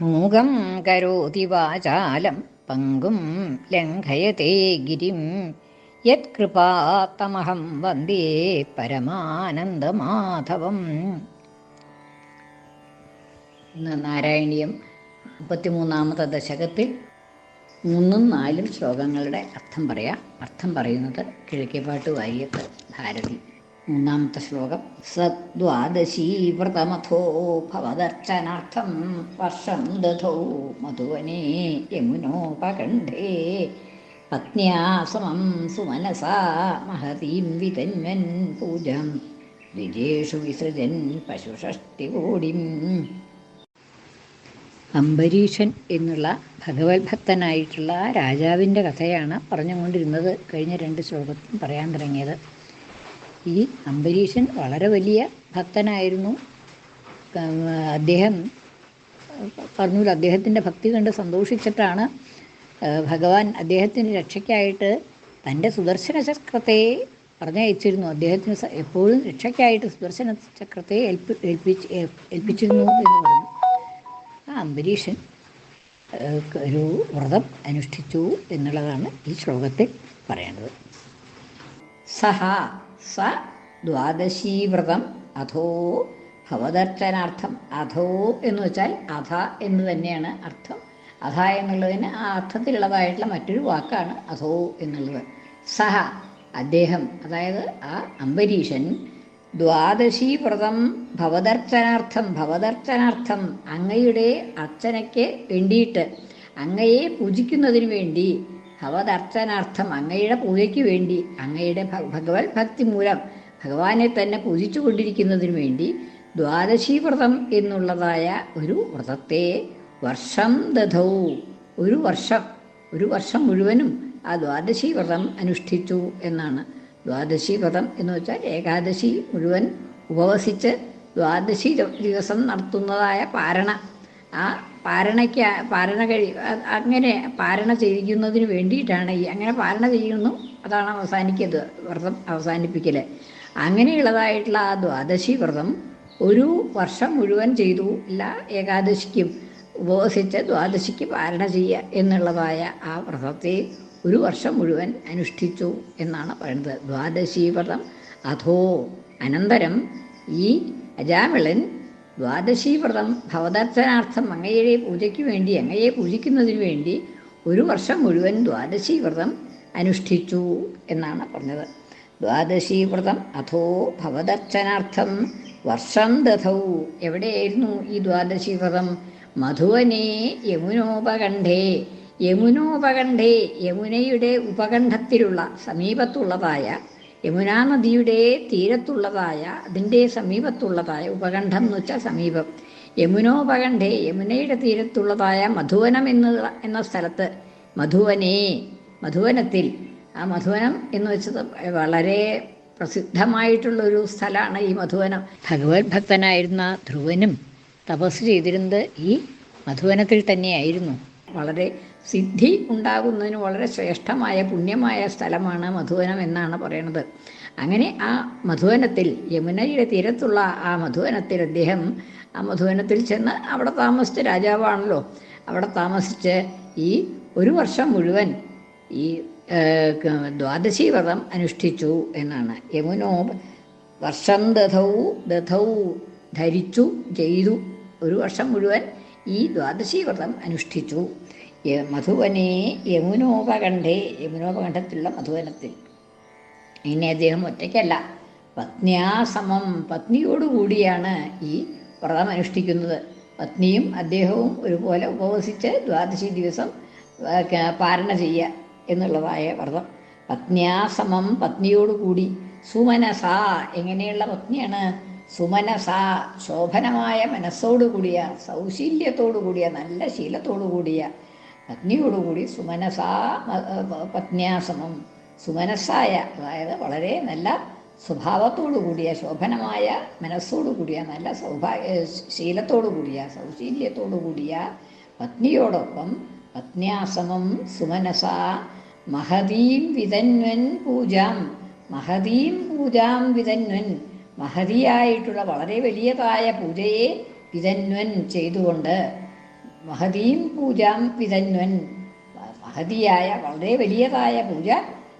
മൂകം കരോതി വാചാലം പങ്കും ലംഘയത്തെ ഗിരിം. യത്കൃപാത്തമഹം വന്ദേ പരമാനന്ദമാധവം. ഇന്ന് നാരായണീയം മുപ്പത്തിമൂന്നാമത്തെ ദശകത്തിൽ മൂന്നും നാലും ശ്ലോകങ്ങളുടെ അർത്ഥം പറയാം. അർത്ഥം പറയുന്നത് കിഴക്കേപ്പാട്ട് വാര്യത്ത് ഭാരതി മൂന്നാമത്തെ ശ്ലോകം. സദ്വാദശീ വ്രതമഥോ ഭവദർശനാർത്ഥം വർഷം ദധോ മധുവനേ യമുനോപകണ്ഠേ പത്നിയാ സമം സുമനസാ മഹതീം വിതന്വൻ പൂജം. ദ്വിജേഷു വിസൃജൻ പശുഷഷ്ടികോടിം. അംബരീഷൻ എന്നുള്ള ഭഗവത് ഭക്തനായിട്ടുള്ള രാജാവിന്റെ കഥയാണ് പറഞ്ഞുകൊണ്ടിരുന്നത് കഴിഞ്ഞ രണ്ട് ശ്ലോകത്തിൽ പറയാൻ തുടങ്ങിയത്. ഈ അംബരീഷൻ വളരെ വലിയ ഭക്തനായിരുന്നു. അദ്ദേഹം പറഞ്ഞു അദ്ദേഹത്തിന്റെ ഭക്തി കണ്ട് സന്തോഷിച്ചിട്ടാണ് ഭഗവാൻ അദ്ദേഹത്തിന് രക്ഷയ്ക്കായിട്ട് തന്റെ സുദർശന ചക്രത്തെ പറഞ്ഞയച്ചിരുന്നു. അദ്ദേഹത്തിന് എപ്പോഴും രക്ഷയ്ക്കായിട്ട് സുദർശന ചക്രത്തെ ഏൽപ്പി ഏൽപ്പിച്ച് ഏൽപ്പിച്ചിരുന്നു എന്ന് പറഞ്ഞു. ആ അംബരീഷൻ ഒരു വ്രതം അനുഷ്ഠിച്ചു എന്നുള്ളതാണ് ഈ ശ്ലോകത്തിൽ പറയേണ്ടത്. സഹ സ ദ്വാദശീ വ്രതം അധോ ഭവദർശനാർത്ഥം. അധോ എന്ന് വെച്ചാൽ അധ എന്ന് തന്നെയാണ് അർത്ഥം. അധ എന്നുള്ളതിന് ആ അർത്ഥത്തിലുള്ളതായിട്ടുള്ള മറ്റൊരു വാക്കാണ് അധോ എന്നുള്ളത്. സഹ അദ്ദേഹം അതായത് ആ അംബരീഷൻ ദ്വാദശീ വ്രതം ഭവദർശനാർത്ഥം ഭവദർശനാർത്ഥം അങ്ങയുടെ അർച്ചനയ്ക്ക് വേണ്ടിയിട്ട് അങ്ങയെ പൂജിക്കുന്നതിന് വേണ്ടി ഭവദർച്ചനാർത്ഥം അങ്ങയുടെ പൂജയ്ക്ക് വേണ്ടി അങ്ങയുടെ ഭഗവത് ഭക്തി മൂലം ഭഗവാനെ തന്നെ പൂജിച്ചു കൊണ്ടിരിക്കുന്നതിന് വേണ്ടി ദ്വാദശി വ്രതം എന്നുള്ളതായ ഒരു വ്രതത്തെ വർഷം ദധൗ. ഒരു വർഷം ഒരു വർഷം മുഴുവനും ആ ദ്വാദശി വ്രതം അനുഷ്ഠിച്ചു എന്നാണ്. ദ്വാദശി വ്രതം എന്ന് വെച്ചാൽ ഏകാദശി മുഴുവൻ ഉപവസിച്ച് ദ്വാദശി ദിവസം നടത്തുന്നതായ പാരണ. ആ പാരണയ്ക്ക് പാരണ കഴി അങ്ങനെ പാരണ ചെയ്യിക്കുന്നതിന് വേണ്ടിയിട്ടാണ് ഈ അങ്ങനെ പാരണ ചെയ്യുന്നു. അതാണ് അവസാനിക്കുന്നത് വ്രതം അവസാനിപ്പിക്കൽ അങ്ങനെയുള്ളതായിട്ടുള്ള ആ ദ്വാദശി വ്രതം ഒരു വർഷം മുഴുവൻ ചെയ്തു. ഇല്ല ഏകാദശിക്കും ഉപവസിച്ച് ദ്വാദശിക്ക് പാരണ ചെയ്യുക എന്നുള്ളതായ ആ വ്രതത്തെ ഒരു വർഷം മുഴുവൻ അനുഷ്ഠിച്ചു എന്നാണ് പറയുന്നത്. ദ്വാദശി വ്രതം അധോ അനന്തരം ഈ അജാമിളൻ ദ്വാദശി വ്രതം ഭവദർശനാർത്ഥം അങ്ങയുടെ പൂജയ്ക്ക് വേണ്ടി അങ്ങയെ പൂജിക്കുന്നതിന് വേണ്ടി ഒരു വർഷം മുഴുവൻ ദ്വാദശി വ്രതം അനുഷ്ഠിച്ചു എന്നാണ് പറഞ്ഞത്. ദ്വാദശി വ്രതം അഥോ ഭവദർശനാർത്ഥം വർഷം ദധൗ. എവിടെയായിരുന്നു ഈ ദ്വാദശി വ്രതം മധുവനേ യമുനോപകണ്ഠേ. യമുനോപകണ്ഠേ യമുനയുടെ ഉപകണ്ഠത്തിലുള്ള സമീപത്തുള്ളതായ യമുനാ നദിയുടെ തീരത്തുള്ളതായ അതിന്റെ സമീപത്തുള്ളതായ ഉപകണ്ഠം എന്ന് വെച്ചാൽ സമീപം. യമുനോപകണ്ഠേ യമുനയുടെ തീരത്തുള്ളതായ മധുവനം എന്ന് എന്ന സ്ഥലത്ത് മധുവനേ മധുവനത്തിൽ. ആ മധുവനം എന്ന് വെച്ചത് വളരെ പ്രസിദ്ധമായിട്ടുള്ളൊരു സ്ഥലമാണ് ഈ മധുവനം. ഭഗവത് ഭക്തനായിരുന്ന ധ്രുവനും തപസ് ചെയ്തിരുന്നത് ഈ മധുവനത്തിൽ തന്നെയായിരുന്നു. വളരെ സിദ്ധി ഉണ്ടാകുന്നതിന് വളരെ ശ്രേഷ്ഠമായ പുണ്യമായ സ്ഥലമാണ് മധുവനം എന്നാണ് പറയുന്നത്. അങ്ങനെ ആ മധുവനത്തിൽ യമുനയുടെ തീരത്തുള്ള ആ മധുവനത്തിൽ അദ്ദേഹം ആ മധുവനത്തിൽ ചെന്ന് അവിടെ താമസിച്ച രാജാവാണല്ലോ. അവിടെ താമസിച്ച് ഈ ഒരു വർഷം മുഴുവൻ ഈ ദ്വാദശി വ്രതം അനുഷ്ഠിച്ചു എന്നാണ്. യമുനോ വർഷം ദധൗ ദധൗ ധരിച്ചു ചെയ്തു. ഒരു വർഷം മുഴുവൻ ഈ ദ്വാദശി വ്രതം അനുഷ്ഠിച്ചു. മധുവനെ യമുനോപകണ്ഠേ യമുനോപകണ്ഠത്തിലുള്ള മധുവനത്തിൽ. ഇനി അദ്ദേഹം ഒറ്റയ്ക്കല്ല പത്നിയാസമം പത്നിയോടുകൂടിയാണ് ഈ വ്രതം അനുഷ്ഠിക്കുന്നത്. പത്നിയും അദ്ദേഹവും ഒരുപോലെ ഉപവസിച്ച് ദ്വാദശി ദിവസം പാരണ ചെയ്യുക എന്നുള്ളതായ വ്രതം. പത്നിയാസമം പത്നിയോടുകൂടി. സുമനസ എങ്ങനെയുള്ള പത്നിയാണ്? സുമനസ ശോഭനമായ മനസ്സോടുകൂടിയ സൗശീല്യത്തോടു കൂടിയ നല്ല ശീലത്തോടു കൂടിയ പത്നിയോടുകൂടി സുമനസാ പത്നിയാസമം. സുമനസ്സായ അതായത് വളരെ നല്ല സ്വഭാവത്തോടു കൂടിയ ശോഭനമായ മനസ്സോടു കൂടിയ നല്ല സൗഭാഗ്യ ശീലത്തോടു കൂടിയ സൗശീല്യത്തോടു കൂടിയ പത്നിയോടൊപ്പം പത്നിയാസമം സുമനസ മഹതീം വിതന്വൻ പൂജാം. മഹതീം പൂജാം വിതന്വൻ മഹതിയായിട്ടുള്ള വളരെ വലിയതായ പൂജയെ വിതന്വൻ ചെയ്തുകൊണ്ട് മഹതീം പൂജാം വിതന്വൻ മഹതിയായ വളരെ വലിയതായ പൂജ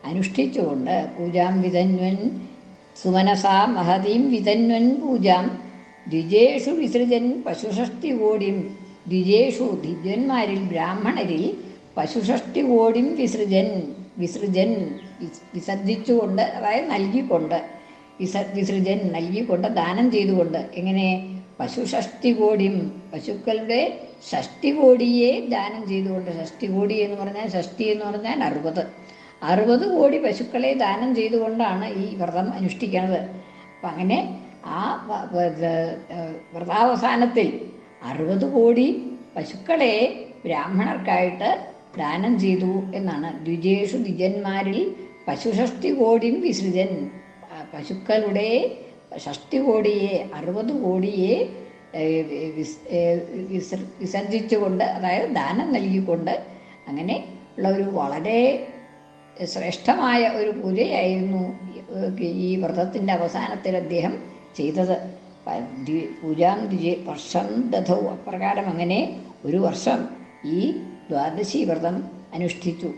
അനുഷ്ഠിച്ചുകൊണ്ട് പൂജാം വിതന്വൻ സുമനസാ മഹതീം വിതന്വൻ പൂജാം. ദ്വിജേഷു വിസൃജൻ പശുഷഷ്ടി കോടിയും ദ്വിജേഷു ദ്വിജന്മാരിൽ ബ്രാഹ്മണരിൽ പശുഷഷ്ടി കോടിയും വിസൃജൻ വിസൃജൻ വിസ്- വിസർജിച്ചുകൊണ്ട് അതായത് നൽകിക്കൊണ്ട് വിസ വിസൃജൻ നൽകിക്കൊണ്ട് ദാനം ചെയ്തുകൊണ്ട്. എങ്ങനെ? പശുഷഷ്ടി കോടിയും പശുക്കളുടെ ഷഷ്ടി കോടിയെ ദാനം ചെയ്തുകൊണ്ട് ഷഷ്ടി കോടി എന്ന് പറഞ്ഞാൽ ഷഷ്ടി എന്ന് പറഞ്ഞാൽ അറുപത്. അറുപത് കോടി പശുക്കളെ ദാനം ചെയ്തുകൊണ്ടാണ് ഈ വ്രതം അനുഷ്ഠിക്കുന്നത്. അപ്പം അങ്ങനെ ആ വ്രതാവസാനത്തിൽ അറുപത് കോടി പശുക്കളെ ബ്രാഹ്മണർക്കായിട്ട് ദാനം ചെയ്തു എന്നാണ്. ദ്വിജേഷു ദ്വിജന്മാരിൽ പശുഷഷ്ടി കോടിയും വിസൃജൻ പശുക്കളുടെ ഷഷ്ടി കോടിയെ അറുപത് കോടിയെ വിസർജിച്ചുകൊണ്ട് അതായത് ദാനം നൽകിക്കൊണ്ട് അങ്ങനെ ഉള്ള ഒരു വളരെ ശ്രേഷ്ഠമായ ഒരു പൂജയായിരുന്നു ഈ- വ്രതത്തിന്റെ അവസാനത്തിൽ അദ്ദേഹം ചെയ്തത്. പൂജാം ദ്വിജ വർഷം ദധവും അപ്രകാരം അങ്ങനെ ഒരു വർഷം ഈ ദ്വാദശി വ്രതം അനുഷ്ഠിച്ചു.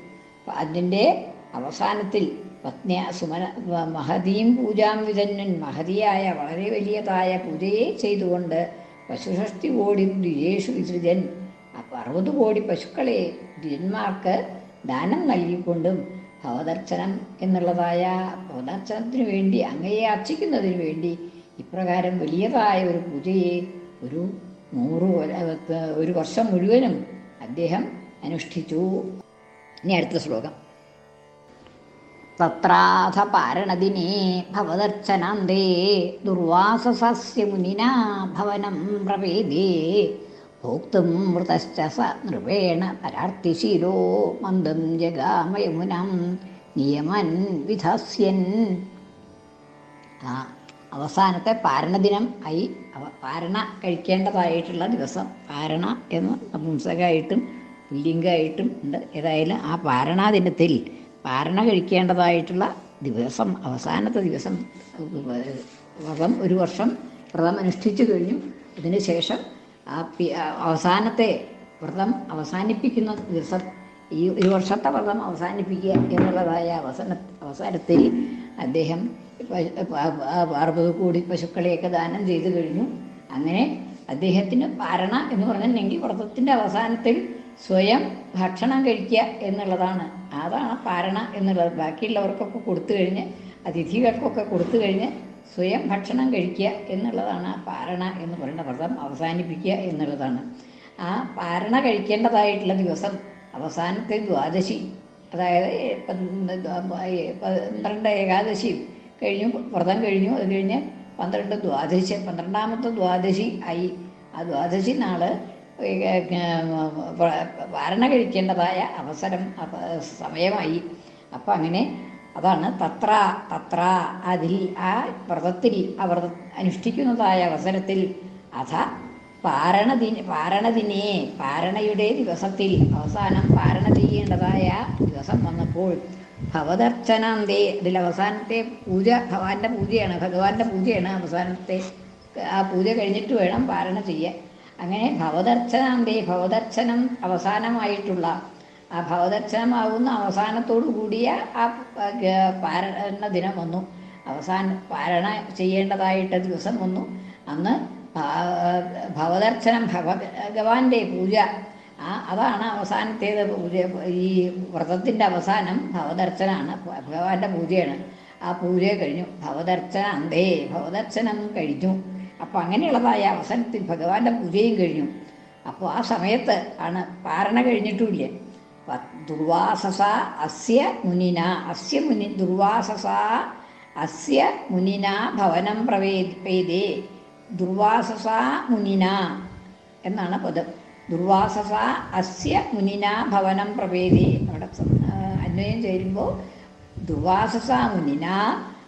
അതിന്റെ അവസാനത്തിൽ പത്നിയ സുമന മഹതിയും മഹതീം പൂജാം വിതന്നൻ മഹതിയായ വളരെ വലിയതായ പൂജയെ ചെയ്തുകൊണ്ട് പശുഷഷ്ടി കോടി ദ്വിജേഷു വിസൃജൻ അപ്പോൾ അറുപത് കോടി പശുക്കളെ ദ്വിജന്മാർക്ക് ദാനം നൽകിക്കൊണ്ടും ഭവദർശനം എന്നുള്ളതായ ഭവദർശനത്തിനു വേണ്ടി അങ്ങയെ അർച്ചിക്കുന്നതിന് വേണ്ടി ഇപ്രകാരം വലിയതായ ഒരു പൂജയെ ഒരു നൂറ് ഒരു വർഷം മുഴുവനും അദ്ദേഹം അനുഷ്ഠിച്ചു. ഇനി അടുത്ത ശ്ലോകം. തത്രാഥ പാരണദിനെ ഭവദർച്ചനാന്തേ ദുർവാസസസ്യ ഭവനം പ്രവേദേ ഭോക്തും മൃതശ്ച സ നൃപേണ പരാർത്തിശീലോ മന്ദം ജഗാമയമുനം നിയമൻ വിധസ്യൻ ആ അവസാനത്തെ പാരണദിനം ആയി. പാരണ കഴിക്കേണ്ടതായിട്ടുള്ള ദിവസം. പാരണ എന്ന് നപുംസകമായിട്ടും പുല്ലിംഗമായിട്ടും ഉണ്ട്. ഏതായാലും ആ പാരണാ ദിനത്തിൽ പാരണ കഴിക്കേണ്ടതായിട്ടുള്ള ദിവസം അവസാനത്തെ ദിവസം വ്രതം ഒരു വർഷം വ്രതം അനുഷ്ഠിച്ചു കഴിഞ്ഞു അതിന് ശേഷം ആ അവസാനത്തെ വ്രതം അവസാനിപ്പിക്കുന്ന ദിവസം ഈ ഒരു വർഷത്തെ വ്രതം അവസാനിപ്പിക്കുക എന്നുള്ളതായ അവസാന അവസരത്തിൽ അദ്ദേഹം അറുപത് കോടി പശുക്കളെയൊക്കെ ദാനം ചെയ്തു കഴിഞ്ഞു അങ്ങനെ അദ്ദേഹത്തിന് പാരണ എന്ന് പറഞ്ഞിട്ടുണ്ടെങ്കിൽ വ്രതത്തിന്റെ അവസാനത്തിൽ സ്വയം ഭക്ഷണം കഴിക്കുക എന്നുള്ളതാണ് അതാണ് പാരണ എന്നുള്ളത്. ബാക്കിയുള്ളവർക്കൊക്കെ കൊടുത്തു കഴിഞ്ഞ് അതിഥികൾക്കൊക്കെ കൊടുത്തു കഴിഞ്ഞ് സ്വയം ഭക്ഷണം കഴിക്കുക എന്നുള്ളതാണ് ആ പാരണ എന്ന് പറയുന്ന വ്രതം അവസാനിപ്പിക്കുക എന്നുള്ളതാണ്. ആ പാരണ കഴിക്കേണ്ടതായിട്ടുള്ള ദിവസം അവസാനത്തെ ദ്വാദശി അതായത് പന്ത് പന്ത്രണ്ട് ഏകാദശി കഴിഞ്ഞു വ്രതം കഴിഞ്ഞു. അത് കഴിഞ്ഞ് പന്ത്രണ്ട് ദ്വാദശി പന്ത്രണ്ടാമത്തെ ദ്വാദശി ആയി. ആ ദ്വാദശി നാൾ വാരണ കഴിക്കേണ്ടതായ അവസരം സമയമായി. അപ്പം അങ്ങനെ അതാണ് തത്ര തത്ര അതിൽ ആ വ്രതത്തിൽ വ്രത അനുഷ്ഠിക്കുന്നതായ അവസരത്തിൽ അഥ പാരണദിന പാരണദിനെ പാരണയുടെ ദിവസത്തിൽ അവസാനം പാരണ ചെയ്യേണ്ടതായ ദിവസം വന്നപ്പോൾ ഭവദർശനാന്തേ അതിൽ അവസാനത്തെ പൂജ ഭഗവാന്റെ പൂജയാണ് ഭഗവാന്റെ പൂജയാണ് അവസാനത്തെ ആ പൂജ കഴിഞ്ഞിട്ട് വേണം പാരണ ചെയ്യാൻ. അങ്ങനെ ഭവദർശനാന്തേ ഭവദർശനം അവസാനമായിട്ടുള്ള ആ ഭവദർശനമാകുന്ന അവസാനത്തോടു കൂടിയ ആ പാരണ ദിനം വന്നു. അവസാന പാരണ ചെയ്യേണ്ടതായിട്ട് ദിവസം വന്നു. അന്ന് ഭവദർശനം ഭഗ ഭഗവാന്റെ പൂജ. ആ അതാണ് അവസാനത്തേത് പൂജ. ഈ വ്രതത്തിന്റെ അവസാനം ഭവദർശനാണ് ഭഗവാന്റെ പൂജയാണ്. ആ പൂജ കഴിഞ്ഞു. ഭവദർശന അന്തേ ഭവദർശനം കഴിഞ്ഞു. അപ്പം അങ്ങനെയുള്ളതായ അവസരത്തിൽ ഭഗവാന്റെ പൂജയും കഴിഞ്ഞു. അപ്പോൾ ആ സമയത്ത് ആണ് പാരണ കഴിഞ്ഞിട്ടുമില്ല? ദുർവാസസ അസ്യ മുനിന അസ്യ മുനി ദുർവാസസ അസ്യ മുനിന ഭവനം പ്രവേദേ ദുർവാസസ മുനിന എന്നാണ് പദം. ദുർവാസസ അസ്യ മുനിന ഭവനം പ്രവേദി. അവിടെ അന്വയം ചേരുമ്പോൾ ദുർവാസസ മുനിന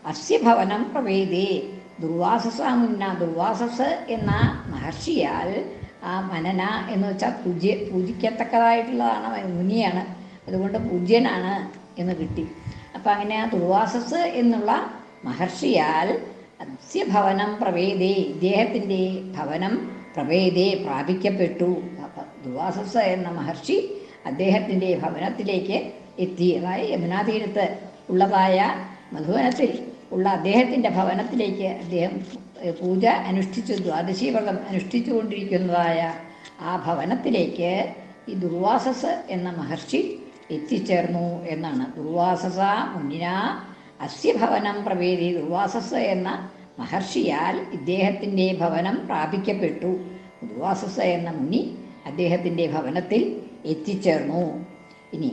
അസ്യ ഭവനം പ്രവേദി. ദുർവാസസ മുന്ന ദുർവാസസ് എന്ന മഹർഷിയാൽ ആ മനന എന്ന് വെച്ചാൽ പൂജ്യ പൂജിക്കത്തക്കതായിട്ടുള്ളതാണ് മുനിയാണ്. അതുകൊണ്ട് പൂജ്യനാണ് എന്ന് കിട്ടി. അപ്പം അങ്ങനെ ആ ദുർവാസസ് എന്നുള്ള മഹർഷിയാൽ അസ്യ ഭവനം പ്രവേദേ ഇദ്ദേഹത്തിന്റെ ഭവനം പ്രവേദേ പ്രാപിക്കപ്പെട്ടു. ദുർവാസസ് എന്ന മഹർഷി അദ്ദേഹത്തിന്റെ ഭവനത്തിലേക്ക് എത്തി. അതായത് യമുനാതീരത്ത് ഉള്ളതായ മധുവനത്തിൽ ഉള്ള അദ്ദേഹത്തിന്റെ ഭവനത്തിലേക്ക് അദ്ദേഹം പൂജ അനുഷ്ഠിച്ചു. ദ്വാദശി വ്രതം ആ ഭവനത്തിലേക്ക് ഈ ദുർവാസസ് എന്ന മഹർഷി എത്തിച്ചേർന്നു എന്നാണ്. ദുർവാസസ മുന്നിന അസ്യ ഭവനം പ്രവേദി. ദുർവാസസ് എന്ന മഹർഷിയാൽ ഇദ്ദേഹത്തിന്റെ ഭവനം പ്രാപിക്കപ്പെട്ടു. ദുർവാസസ എന്ന മുനി അദ്ദേഹത്തിന്റെ ഭവനത്തിൽ എത്തിച്ചേർന്നു. ഇനി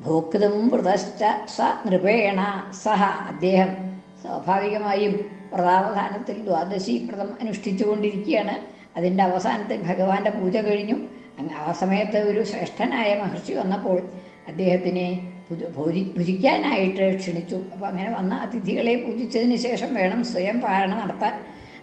ഭോക്തം വ്രതശ്ച സ നൃപേണ സഹ അദ്ദേഹം സ്വാഭാവികമായും വ്രതാവസാനത്തിൽ ദ്വാദശി വ്രതം അനുഷ്ഠിച്ചുകൊണ്ടിരിക്കുകയാണ്. അതിന്റെ അവസാനത്തിൽ ഭഗവാന്റെ പൂജ കഴിഞ്ഞു. ആ സമയത്ത് ഒരു ശ്രേഷ്ഠനായ മഹർഷി വന്നപ്പോൾ അദ്ദേഹത്തിനെ ഭുജ- ഭോജി ഭുജിക്കാനായിട്ട് ക്ഷണിച്ചു. അപ്പോൾ അങ്ങനെ വന്ന അതിഥികളെ പൂജിച്ചതിന് ശേഷം വേണം സ്വയം പാരണ നടത്താൻ.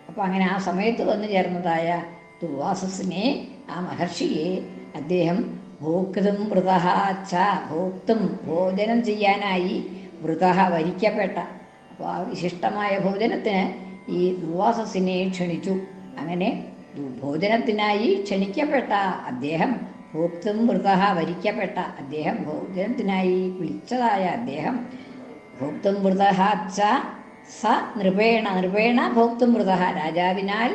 അപ്പോൾ അങ്ങനെ ആ സമയത്ത് വന്നു ചേർന്നതായ ദുർവാസസിനെ ആ മഹർഷിയെ അദ്ദേഹം ഭോക്തം ഭോക്തം ഭോക്തും ഭോജനം ചെയ്യാനായി വൃതഹ വരിക്കപ്പെട്ട അപ്പോൾ ആ വിശിഷ്ടമായ ഭോജനത്തിന് ഈ ദുർവാസസിനെ ക്ഷണിച്ചു. അങ്ങനെ ഭോജനത്തിനായി ക്ഷണിക്കപ്പെട്ട അദ്ദേഹം ഭോക്തും വൃത വരിക്കപ്പെട്ട അദ്ദേഹം ഭോജനത്തിനായി വിളിച്ചതായ അദ്ദേഹം ഭോക്തും വൃത ച സ നൃപേണ നൃപേണ ഭോക്തും വൃത രാജാവിനാൽ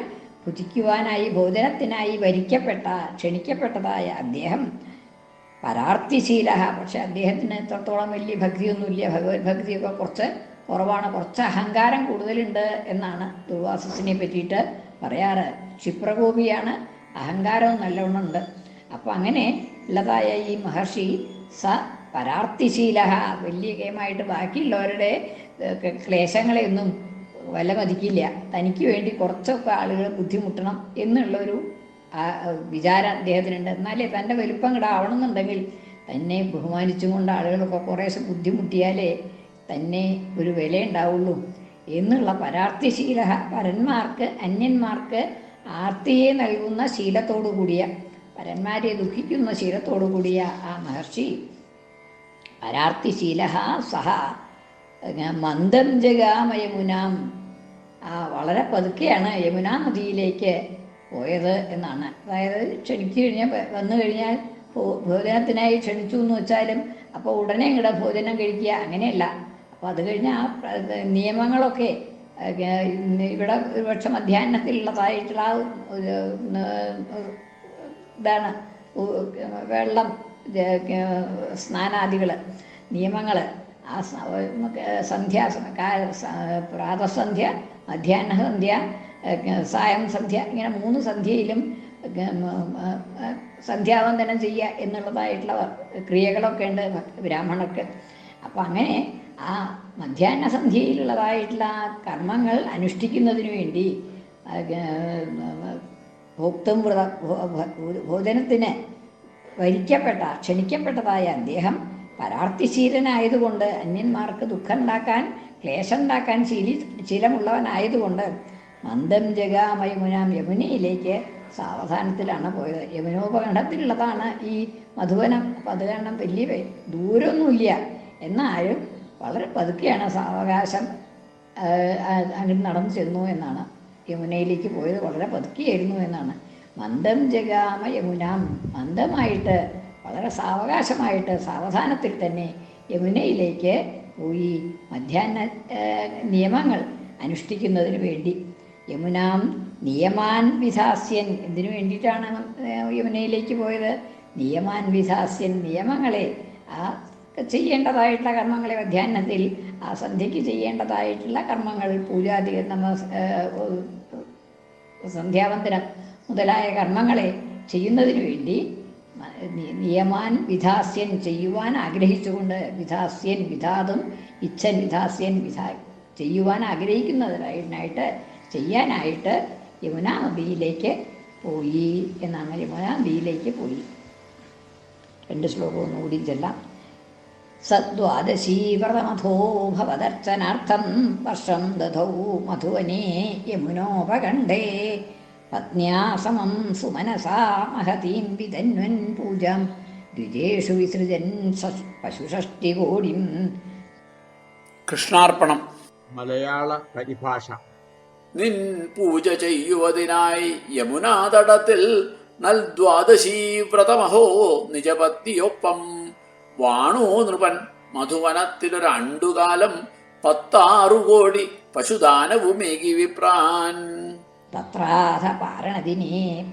ഭുജിക്കുവാനായി ഭോജനത്തിനായി വരിക്കപ്പെട്ട ക്ഷണിക്കപ്പെട്ടതായ അദ്ദേഹം പരാർത്ഥിശീല പക്ഷെ അദ്ദേഹത്തിന് എത്രത്തോളം വലിയ ഭക്തിയൊന്നുമില്ല. ഭഗവത് ഭക്തിയൊക്കെ കുറച്ച് കുറവാണ്. കുറച്ച് അഹങ്കാരം കൂടുതലുണ്ട് എന്നാണ് ദുർവാസസിനെ പറ്റിയിട്ട് പറയാറ്. ക്ഷിപ്രകോപിയാണ് അഹങ്കാരവും നല്ലവണ്ണമുണ്ട്. അപ്പം അങ്ങനെ ഉള്ളതായ ഈ മഹർഷി സ പരാർത്ഥിശീല വലിയ ഗെയിമായിട്ട് ബാക്കിയുള്ളവരുടെ ക്ലേശങ്ങളെയൊന്നും വില മതിക്കില്ല തനിക്ക് വേണ്ടി കുറച്ചൊക്കെ ആളുകൾ ബുദ്ധിമുട്ടണം എന്നുള്ളൊരു വിചാരം അദ്ദേഹത്തിനുണ്ട്. എന്നാലേ തന്റെ വലുപ്പം കൂടെ തന്നെ ബഹുമാനിച്ചുകൊണ്ട് ആളുകളൊക്കെ കുറേശ്ശെ ബുദ്ധിമുട്ടിയാലേ തന്നെ ഒരു വിലയുണ്ടാവുള്ളൂ. എന്നുള്ള പരാർത്ഥിശീല പരന്മാർക്ക് അന്യന്മാർക്ക് ആർത്തിയെ നൽകുന്ന ശീലത്തോടു കൂടിയ പരന്മാരെ ദുഃഖിക്കുന്ന ശീലത്തോടു കൂടിയ ആ മഹർഷി പരാർത്ഥിശീല സഹ മന്ദം ജഗാമയമുനാം ആ വളരെ പതുക്കെയാണ് യമുനാ നദിയിലേക്ക് പോയത് എന്നാണ്. അതായത് ക്ഷണിച്ചു കഴിഞ്ഞാൽ വന്നു കഴിഞ്ഞാൽ ഭോജനത്തിനായി ക്ഷണിച്ചു എന്ന് വെച്ചാലും അപ്പോൾ ഉടനെ ഇങ്ങടെ ഭോജനം കഴിക്കുക അങ്ങനെയല്ല. അപ്പോൾ അത് കഴിഞ്ഞ് ആ നിയമങ്ങളൊക്കെ ഇവിടെ ഒരുപക്ഷെ മധ്യാഹ്നത്തിലുള്ളതായിട്ടുള്ള ആ ഇതാണ് വെള്ളം സ്നാനാദികൾ നിയമങ്ങൾ ആ സന്ധ്യ പ്രാതസന്ധ്യ മധ്യാഹ്ന സന്ധ്യ സായം സന്ധ്യ ഇങ്ങനെ മൂന്ന് സന്ധ്യയിലും സന്ധ്യാവന്ദനം ചെയ്യുക എന്നുള്ളതായിട്ടുള്ള ക്രിയകളൊക്കെ ഉണ്ട് ബ്രാഹ്മണർക്ക്. അപ്പം അങ്ങനെ ആ മധ്യാഹ്ന സന്ധ്യയിലുള്ളതായിട്ടുള്ള കർമ്മങ്ങൾ അനുഷ്ഠിക്കുന്നതിന് വേണ്ടി ഭോക്തം വ്രത ഭോജനത്തിന് വരിക്കപ്പെട്ട ക്ഷണിക്കപ്പെട്ടതായ അദ്ദേഹം പരാർത്ഥിശീലനായതുകൊണ്ട് അന്യന്മാർക്ക് ദുഃഖം ഉണ്ടാക്കാൻ ക്ലേശം ഉണ്ടാക്കാൻ ശീലി ശീലമുള്ളവനായതുകൊണ്ട് മന്ദം ജഗാമയമുനാം യമുനയിലേക്ക് സാവധാനത്തിലാണ് പോയത്. യമുനോപകണ്ഠത്തിലുള്ളതാണ് ഈ മധുവനം. അത് വലിയ ദൂരമൊന്നുമില്ല എന്നാലും വളരെ പതുക്കെയാണ് സാവകാശം അങ്ങോട്ട് നടന്നു ചെന്നു എന്നാണ്. യമുനയിലേക്ക് പോയത് വളരെ പതുക്കെയായിരുന്നു എന്നാണ്. മന്ദം ജഗാമ യമുനാം. മന്ദമായിട്ട് വളരെ സാവകാശമായിട്ട് സാവധാനത്തിൽ തന്നെ യമുനയിലേക്ക് പോയി. മധ്യാഹ്ന നിയമങ്ങൾ അനുഷ്ഠിക്കുന്നതിന് വേണ്ടി. യമുനാം നിയമാൻ വിധാസ്യൻ. എന്തിനു വേണ്ടിയിട്ടാണ് യമുനയിലേക്ക് പോയത്? നിയമാൻ വിധാസ്യൻ നിയമങ്ങളെ ആ ചെയ്യേണ്ടതായിട്ടുള്ള കർമ്മങ്ങളെ മധ്യാഹ്നത്തിൽ ആ സന്ധ്യയ്ക്ക് ചെയ്യേണ്ടതായിട്ടുള്ള കർമ്മങ്ങൾ പൂജാതി നമ്മ സന്ധ്യാവന്തരം മുതലായ കർമ്മങ്ങളെ ചെയ്യുന്നതിന് വേണ്ടി നിയമാൻ വിധാസ്യൻ ചെയ്യുവാൻ ആഗ്രഹിച്ചുകൊണ്ട് വിധാസ്യൻ വിധാതും ഇച്ഛൻ വിധാസ്യൻ വിധാ ചെയ്യുവാൻ ആഗ്രഹിക്കുന്നതിനായിട്ട് ചെയ്യാനായിട്ട് യമുനാ നദിയിലേക്ക് പോയി. എന്നാണ് യമുനാ നദിയിലേക്ക് പോയി. രണ്ട് ശ്ലോകം ഒന്നുകൂടി ചെല്ലാം. സദ്വാദശീ വ്രതമഥോ भवदर्चनार्थं വർഷം ദധൗ മധുവനേ യമുനോപകണ്ഠേ പത്നിയാ സമം സുമനസാ മഹതീം വിധന്വൻ പൂജം. ദ്വിജേഷു വിസൃജൻ സ- പശുഷഷ്ടികോടിം. കൃഷ്ണാർപ്പണം. മലയാള പരിഭാഷ. നിൻ പൂജ ചെയ്യുവതിനായി യമുനാതടത്തിൽ നൽ ദ്വാദശീ വ്രതമഹോ നിജപത്നിയൊപ്പം വാണോ നൃപൻ? മധുവനത്തിലൊരണ്ടുകാലം പത്താറു കോടി പശുദാനവുമേകി വിപ്രാൻ. തത്രാധ പാരണദിനേ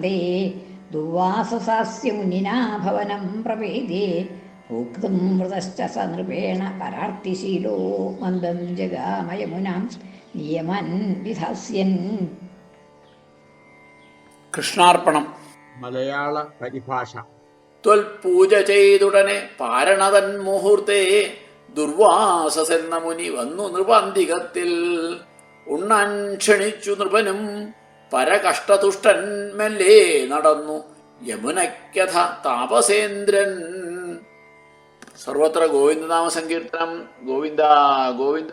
ദേ. ദുർവാസസാസ്യ മുനിനാ ഭവനം പ്രവേദേ ഭോക്തും മൃതശ്ച സ നൃപേണ പരാർത്തിശീലോ മന്ദം ജഗാമയമുനാം നിയമൻ വിധാസ്യൻ. കൃഷ്ണാർപ്പണം. മലയാള പരിഭാഷ. ത്വൽപൂജ ചെയ്തുടനെ പാരണതൻ മുഹൂർത്തേ ദുർവാസസെന്ന മുനി വന്നു നൃപാന്തികത്തിൽ ഉണ്ണാൻ ക്ഷണിച്ചു നൃപനും പരകഷ്ടതുഷ്ടൻ മെല്ലെ നടന്നു. യമുനയ്ക്കഥ താപസേന്ദ്രൻ. സർവത്ര ഗോവിന്ദനാമ സങ്കീർത്തനം ഗോവിന്ദ ഗോവിന്ദ.